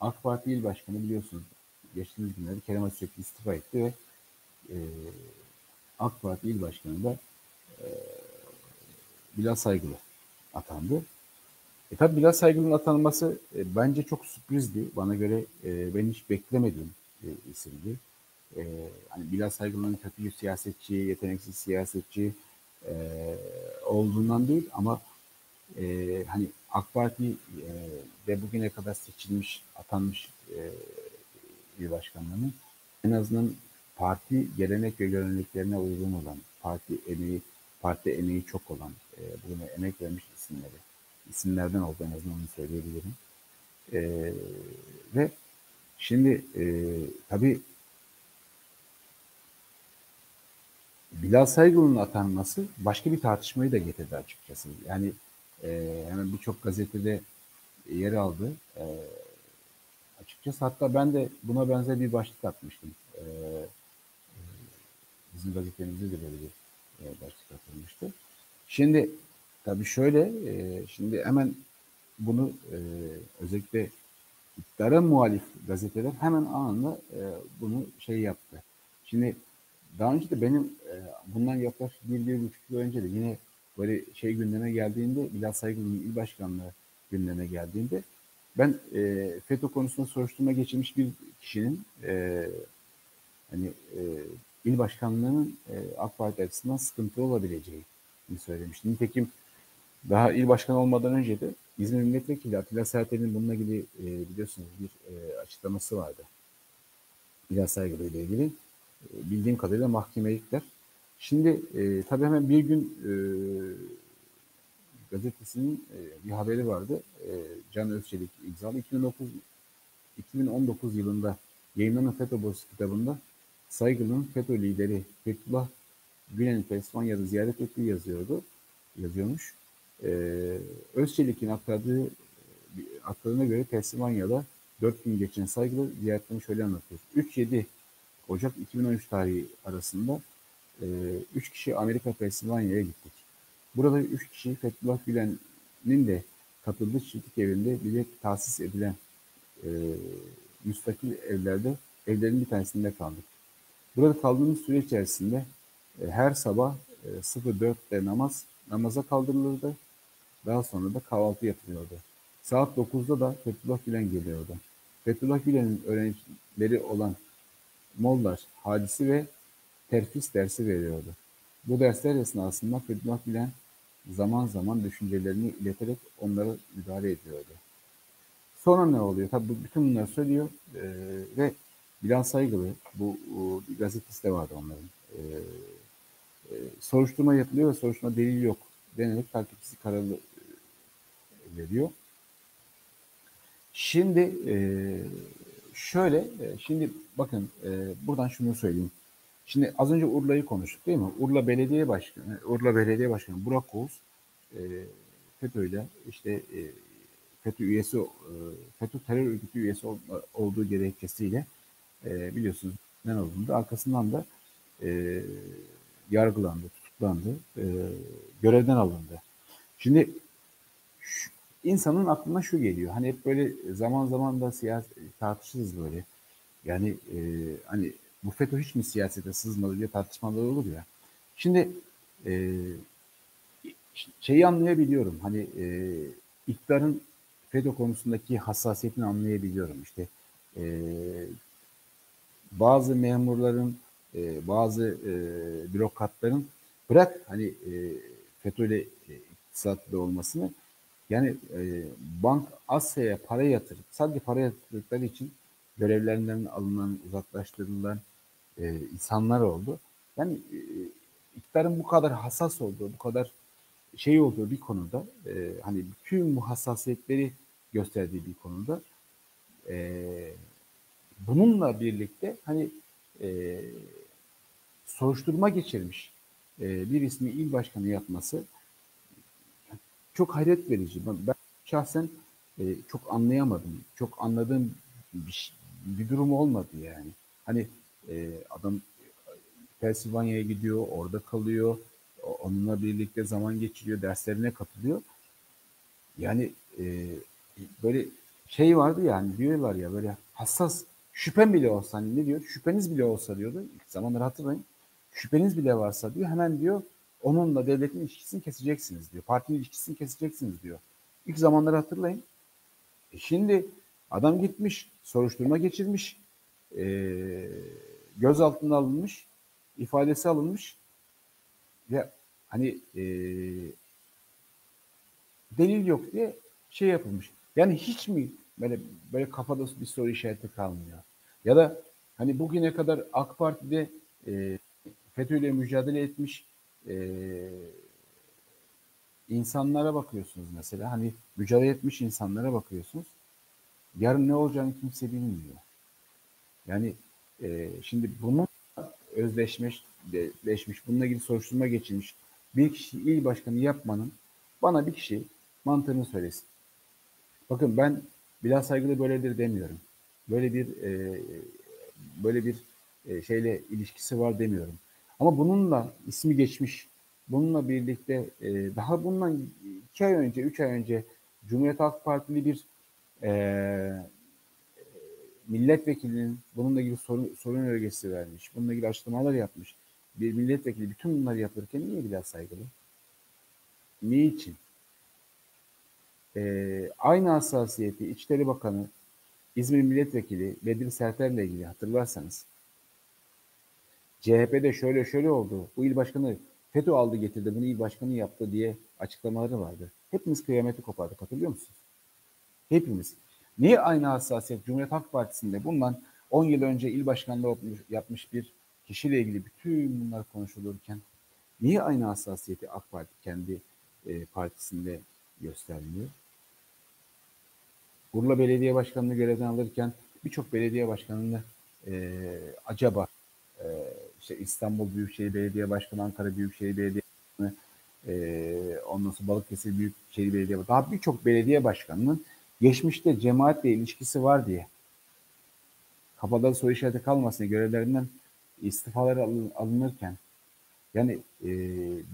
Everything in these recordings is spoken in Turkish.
AK Parti İl Başkanı biliyorsunuz geçtiğimiz günlerde Kerem Atatürk istifa etti ve e, AK Parti İl Başkanı da e, Bilal Saygılı atandı. E tabi Bilal Saygılı'nın atanması e, bence çok sürprizdi. Bana göre e, ben hiç beklemediğim bir isimdi. E, hani Bilal Saygılı'nın kötü bir siyasetçi, yeteneksiz siyasetçi e, olduğundan değil ama e, hani AK Parti e, de bugüne kadar seçilmiş, atanmış e, il başkanlarının en azından parti gelenek ve göreneklerine uygun olan, parti emeği, parti emeği çok olan, e, bugüne emek vermiş isimleri, isimlerden oldu en azından onu söyleyebilirim. E, ve şimdi e, tabii Bilal Saygılı'nın atanması başka bir tartışmayı da getirdi açıkçası. Yani e, hemen birçok gazetede yer aldı. E, açıkçası hatta ben de buna benzer bir başlık atmıştım. E, bizim gazetemizde de böyle bir e, başlık atılmıştı. Şimdi tabii şöyle, e, şimdi hemen bunu e, özellikle iktidara muhalif gazeteler hemen anında e, bunu şey yaptı. Şimdi daha önce de benim e, bundan yaklaşık bir, bir buçuk yıl önce de yine böyle şey gündeme geldiğinde, Bilal Saygı'nın il başkanlığı gündeme geldiğinde ben e, FETÖ konusunda soruşturma geçirmiş bir kişinin e, hani e, il başkanlığının e, AK Parti açısından sıkıntı olabileceğini söylemiştim. Nitekim daha il başkanı olmadan önce de İzmir Milletvekili Atilla Sertel'in bununla ilgili e, biliyorsunuz bir e, açıklaması vardı. Bilal Saygılı ile ilgili. E, bildiğim kadarıyla mahkemeye gittiler. Şimdi e, tabii hemen bir gün e, gazetesinin e, bir haberi vardı. E, Can Özçelik imzalı 2009 2019 yılında yayınlanan FETÖ Boz kitabında Saygı'nın FETÖ lideri Fethullah Gülen'i Pensilvanya'da ziyaret ettiği yazıyordu. Yazıyormuş. Ee, Özçelik'in aktardığı aktardığına göre Pensilvanya'da 4 gün geçen Saygılı ziyaretlerini şöyle anlatıyor. 3-7 Ocak 2013 tarihi arasında 3 e, kişi Amerika Pensilvanya'ya gittik. Burada 3 kişi Fethullah Gülen'in de katıldığı çiftlik evinde bile tahsis edilen e, müstakil evlerde evlerin bir tanesinde kaldık. Burada kaldığımız süre içerisinde e, her sabah e, 04'te namaz namaza kaldırılırdı. Daha sonra da kahvaltı yapılıyordu. Saat 9'da da Fethullah Gülen geliyordu. Fethullah Gülen'in öğrencileri olan Mollar, Hadisi ve Terfis dersi veriyordu. Bu dersler esnasında Fethullah Gülen zaman zaman düşüncelerini ileterek onlara müdahale ediyordu. Sonra ne oluyor? Tabii bütün bunları söylüyor e, ve Bilal Saygılı, bu bir gazetesi de vardı onların. E, e, soruşturma yapılıyor ve soruşturma delil yok denerek takipçisi kararı e, veriyor. Şimdi e, şöyle, e, şimdi bakın e, buradan şunu söyleyeyim. Şimdi az önce Urla'yı konuştuk değil mi? Urla Belediye Başkanı, Urla Belediye Başkanı Burak Oğuz e, FETÖ'yle işte e, FETÖ üyesi, e, FETÖ terör örgütü üyesi ol, olduğu gerekçesiyle e, biliyorsunuz ne olduğunda arkasından da e, yargılandı, tutuklandı, e, görevden alındı. Şimdi şu, insanın aklına şu geliyor. Hani hep böyle zaman zaman da siyaset tartışırız böyle. Yani e, hani bu FETÖ hiç mi siyasete sızmadı diye tartışmalar olur ya. Şimdi e, şeyi anlayabiliyorum. Hani e, iktidarın FETÖ konusundaki hassasiyetini anlayabiliyorum. İşte e, bazı memurların, e, bazı e, bürokratların bırak hani e, FETÖ'yle e, iktisatlı olmasını yani e, bank Asya'ya para yatırıp sadece para yatırdıkları için görevlerinden alınan, uzaklaştırılan e, insanlar oldu. Yani e, iktidarın bu kadar hassas olduğu, bu kadar şey olduğu bir konuda e, hani bütün bu hassasiyetleri gösterdiği bir konuda e, bununla birlikte hani e, soruşturma geçirmiş e, bir ismi il başkanı yapması çok hayret verici. Ben, ben şahsen e, çok anlayamadım. Çok anladığım bir, bir durum olmadı yani. Hani e, adam Pensilvanya'ya gidiyor, orada kalıyor, onunla birlikte zaman geçiriyor, derslerine katılıyor. Yani e, böyle şey vardı ya hani diyorlar ya böyle hassas şüphen bile olsa hani ne diyor? Şüpheniz bile olsa diyordu. İlk zamanları hatırlayın. Şüpheniz bile varsa diyor hemen diyor onunla devletin ilişkisini keseceksiniz diyor. Partinin ilişkisini keseceksiniz diyor. İlk zamanları hatırlayın. E şimdi adam gitmiş, soruşturma geçirmiş, e, gözaltına alınmış, ifadesi alınmış ve hani e, delil yok diye şey yapılmış. Yani hiç mi böyle böyle kafada bir soru işareti kalmıyor? Ya da hani bugüne kadar AK Parti'de e, FETÖ'yle mücadele etmiş e, insanlara bakıyorsunuz mesela. Hani mücadele etmiş insanlara bakıyorsunuz. Yarın ne olacağını kimse bilmiyor. Yani e, şimdi bunun özleşmiş, leşmiş, bununla ilgili soruşturma geçirmiş bir kişi il başkanı yapmanın bana bir kişi mantığını söylesin. Bakın ben Bilal Saygılı böyledir demiyorum. Böyle bir e, böyle bir e, şeyle ilişkisi var demiyorum. Ama bununla ismi geçmiş, bununla birlikte e, daha bundan iki ay önce, üç ay önce Cumhuriyet Halk Partili bir e, milletvekilinin bununla ilgili sorun, sorun önergesi vermiş, bununla ilgili açıklamalar yapmış. Bir milletvekili bütün bunları yapırken niye Bilal Saygılı? Niçin? Ee, aynı hassasiyeti İçişleri Bakanı İzmir Milletvekili Bedir Serter'le ilgili hatırlarsanız CHP'de şöyle şöyle oldu. Bu il başkanı FETÖ aldı getirdi bunu il başkanı yaptı diye açıklamaları vardı. Hepimiz kıyameti kopardık hatırlıyor musunuz? Hepimiz. Niye aynı hassasiyet Cumhuriyet Halk Partisi'nde bundan 10 yıl önce il başkanlığı yapmış bir kişiyle ilgili bütün bunlar konuşulurken niye aynı hassasiyeti AK Parti kendi e, partisinde göstermiyor? Urla Belediye Başkanı'nı görevden alırken birçok belediye başkanını e, acaba e, işte İstanbul Büyükşehir Belediye Başkanı, Ankara Büyükşehir Belediye Başkanı, e, ondan sonra Balıkesir Büyükşehir Belediye Başkanı, daha birçok belediye başkanının geçmişte cemaatle ilişkisi var diye kafada soru işareti kalmasın görevlerinden istifaları alınırken yani e,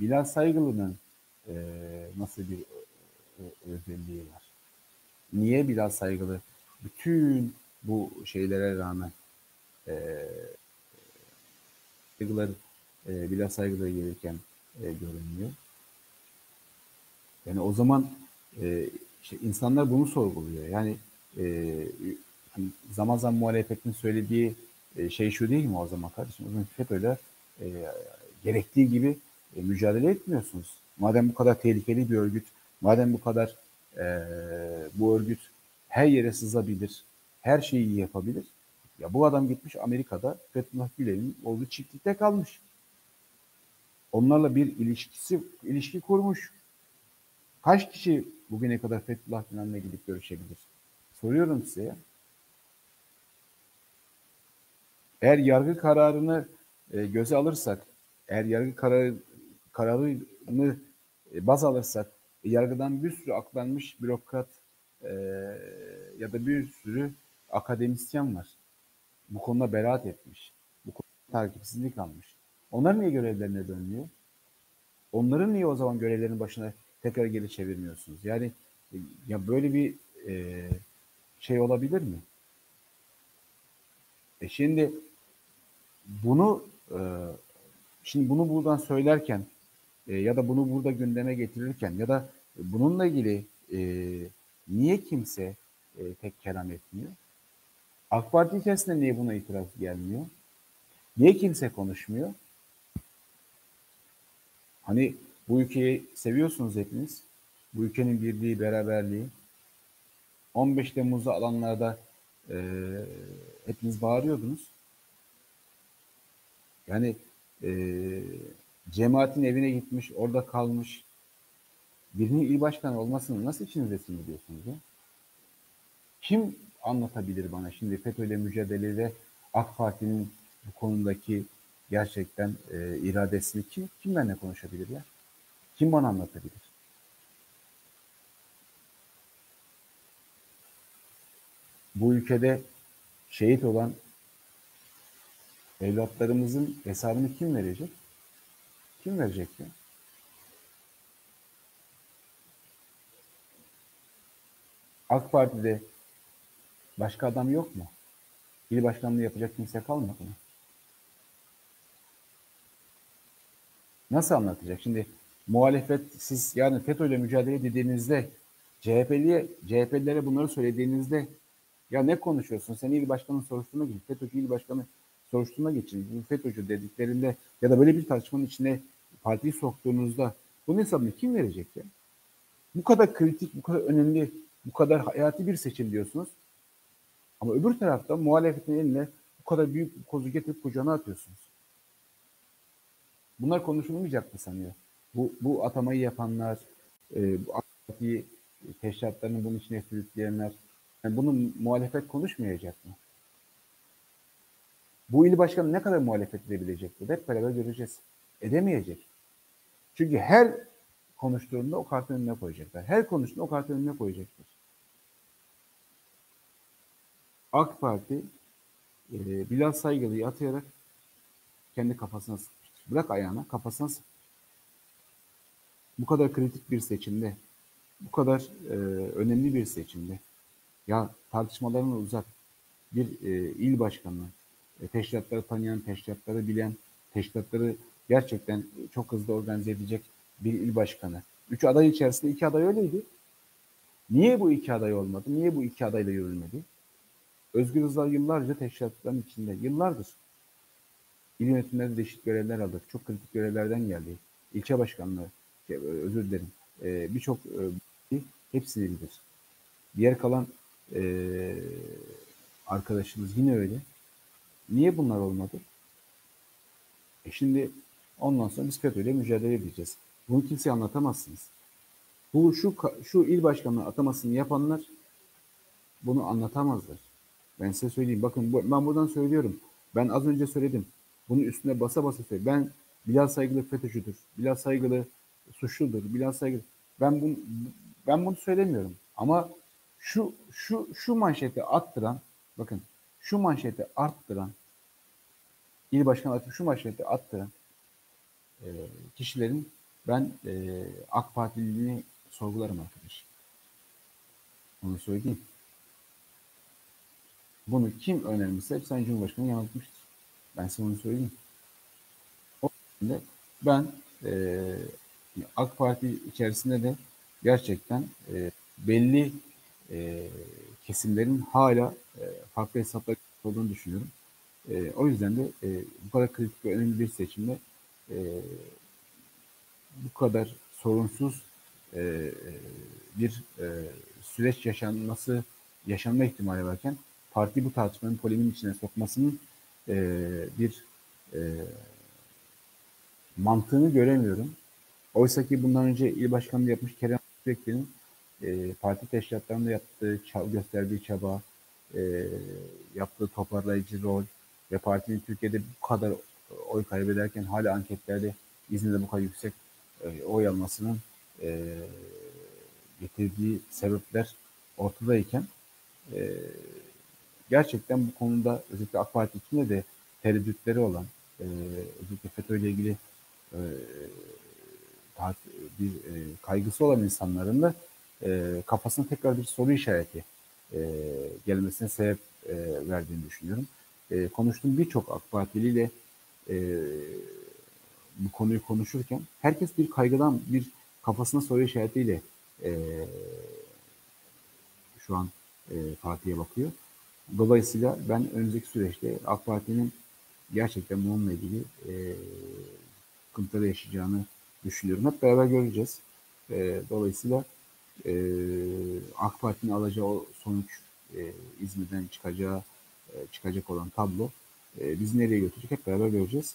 Bilal Saygılı'nın e, nasıl bir özelliği var? Niye Bilal Saygılı bütün bu şeylere rağmen e, saygılar e, Bilal Saygılı'ya gelirken e, görünmüyor? Yani o zaman e, işte insanlar bunu sorguluyor. Yani e, hani zaman zaman muhalefetin söylediği e, şey şu değil mi o zaman kardeşim? O zaman hep öyle e, gerektiği gibi e, mücadele etmiyorsunuz. Madem bu kadar tehlikeli bir örgüt, madem bu kadar e, bu örgüt her yere sızabilir, her şeyi yapabilir. Ya bu adam gitmiş Amerika'da Fethullah Gülen'in olduğu çiftlikte kalmış. Onlarla bir ilişkisi ilişki kurmuş. Kaç kişi bugüne kadar Fethullah Gülen'le gidip görüşebilir? Soruyorum size. Eğer yargı kararını e, göze alırsak, eğer yargı kararı, kararını e, baz alırsak, e, yargıdan bir sürü aklanmış bürokrat e, ya da bir sürü akademisyen var. Bu konuda beraat etmiş. Bu konuda takipsizlik almış. Onlar niye görevlerine dönmüyor? Onların niye o zaman görevlerinin başına tekrar geri çevirmiyorsunuz? Yani e, ya böyle bir e, şey olabilir mi? E şimdi bunu e, şimdi bunu buradan söylerken e, ya da bunu burada gündeme getirirken ya da bununla ilgili e, niye kimse e, tek kelam etmiyor? AK Parti içerisinde niye buna itiraz gelmiyor? Niye kimse konuşmuyor? Hani bu ülkeyi seviyorsunuz hepiniz. Bu ülkenin birliği, beraberliği. 15 Temmuz'da alanlarda e, hepiniz bağırıyordunuz. Yani e, cemaatin evine gitmiş, orada kalmış. Birinin il başkanı olmasını nasıl içinizde sinirliyorsunuz ya? Kim anlatabilir bana şimdi FETÖ'yle mücadelede AK Parti'nin bu konudaki gerçekten e, iradesini kim kim benimle konuşabilir ya? Kim bana anlatabilir? Bu ülkede şehit olan evlatlarımızın hesabını kim verecek? Kim verecek ya? AK Parti'de Başka adam yok mu? İl başkanlığı yapacak kimse kalmadı mı? Nasıl anlatacak? Şimdi muhalefet siz yani FETÖ ile mücadele dediğinizde CHP'liye CHP'lilere bunları söylediğinizde ya ne konuşuyorsun? Sen il başkanı soruşturma geçin. FETÖ'cü il başkanı soruşturma geçin. Bu FETÖ'cü dediklerinde ya da böyle bir tartışmanın içine partiyi soktuğunuzda bunun hesabını kim verecek ya? Bu kadar kritik, bu kadar önemli, bu kadar hayati bir seçim diyorsunuz. Ama öbür tarafta muhalefetin eline bu kadar büyük bir kozu getirip kucağına atıyorsunuz. Bunlar konuşulmayacak mı sanıyor? Bu, bu atamayı yapanlar, e, bu partiyi teşkilatlarını bunun içine sürükleyenler, yani bunu muhalefet konuşmayacak mı? Bu il başkanı ne kadar muhalefet edebilecektir? Hep beraber göreceğiz. Edemeyecek. Çünkü her konuştuğunda o kartın önüne koyacaklar. Her konuştuğunda o kartın önüne koyacaklar. AK Parti e, Bilal Saygılı'yı atayarak kendi kafasına sıkmıştır. Bırak ayağına kafasına sık. Bu kadar kritik bir seçimde, bu kadar e, önemli bir seçimde ya tartışmalarını uzak bir e, il başkanı, e, teşkilatları tanıyan, teşkilatları bilen, teşkilatları gerçekten çok hızlı organize edecek bir il başkanı. Üç aday içerisinde iki aday öyleydi. Niye bu iki aday olmadı? Niye bu iki adayla yürülmedi? Özgür Özel yıllarca teşkilatların içinde, yıllardır il yönetimlerinde değişik görevler aldı. Çok kritik görevlerden geldi. İlçe başkanlığı, özür dilerim, e, birçok e, hepsini bilir. Diğer kalan e, arkadaşımız yine öyle. Niye bunlar olmadı? E şimdi ondan sonra biz FETÖ'yle mücadele edeceğiz. Bunu kimseye anlatamazsınız. Bu şu şu il başkanlığı atamasını yapanlar bunu anlatamazlar. Ben size söyleyeyim. Bakın ben buradan söylüyorum. Ben az önce söyledim. Bunun üstüne basa basa söylüyorum. Ben Bilal Saygılı FETÖ'cüdür. Bilal Saygılı suçludur. Bilal Saygılı. Ben bunu ben bunu söylemiyorum. Ama şu şu şu manşeti attıran bakın şu manşeti arttıran il başkanı atıp şu manşeti attıran e, kişilerin ben e, AK Partililiğini sorgularım arkadaş. Onu söyleyeyim. Bunu kim önermişse hep Sayın Cumhurbaşkanı yanıltmıştır. Ben size onu söyleyeyim. O ben e, AK Parti içerisinde de gerçekten e, belli e, kesimlerin hala e, farklı hesaplar olduğunu düşünüyorum. E, o yüzden de e, bu kadar kritik ve önemli bir seçimde e, bu kadar sorunsuz e, bir e, süreç yaşanması yaşanma ihtimali varken parti bu tartışmanın polemiğin içine sokmasının e, bir e, mantığını göremiyorum. Oysa ki bundan önce il başkanlığı yapmış Kerem Sürekli'nin e, parti teşkilatlarında yaptığı, gösterdiği çaba, e, yaptığı toparlayıcı rol ve partinin Türkiye'de bu kadar oy kaybederken hala anketlerde İzmir'de bu kadar yüksek e, oy almasının e, getirdiği sebepler ortadayken e, gerçekten bu konuda özellikle AK Parti içinde de tereddütleri olan e, özellikle FETÖ ile ilgili e, bir e, kaygısı olan insanların da e, kafasına tekrar bir soru işareti e, gelmesine sebep e, verdiğini düşünüyorum. E, konuştuğum birçok AK Partili ile e, bu konuyu konuşurken herkes bir kaygıdan, bir kafasına soru işaretiyle e, şu an e, partiye bakıyor. Dolayısıyla ben önümüzdeki süreçte AK Parti'nin gerçekten bununla ilgili e, sıkıntıları yaşayacağını düşünüyorum. Hep beraber göreceğiz. E, dolayısıyla e, AK Parti'nin alacağı sonuç e, İzmir'den çıkacağı e, çıkacak olan tablo e, bizi nereye götürecek hep beraber göreceğiz.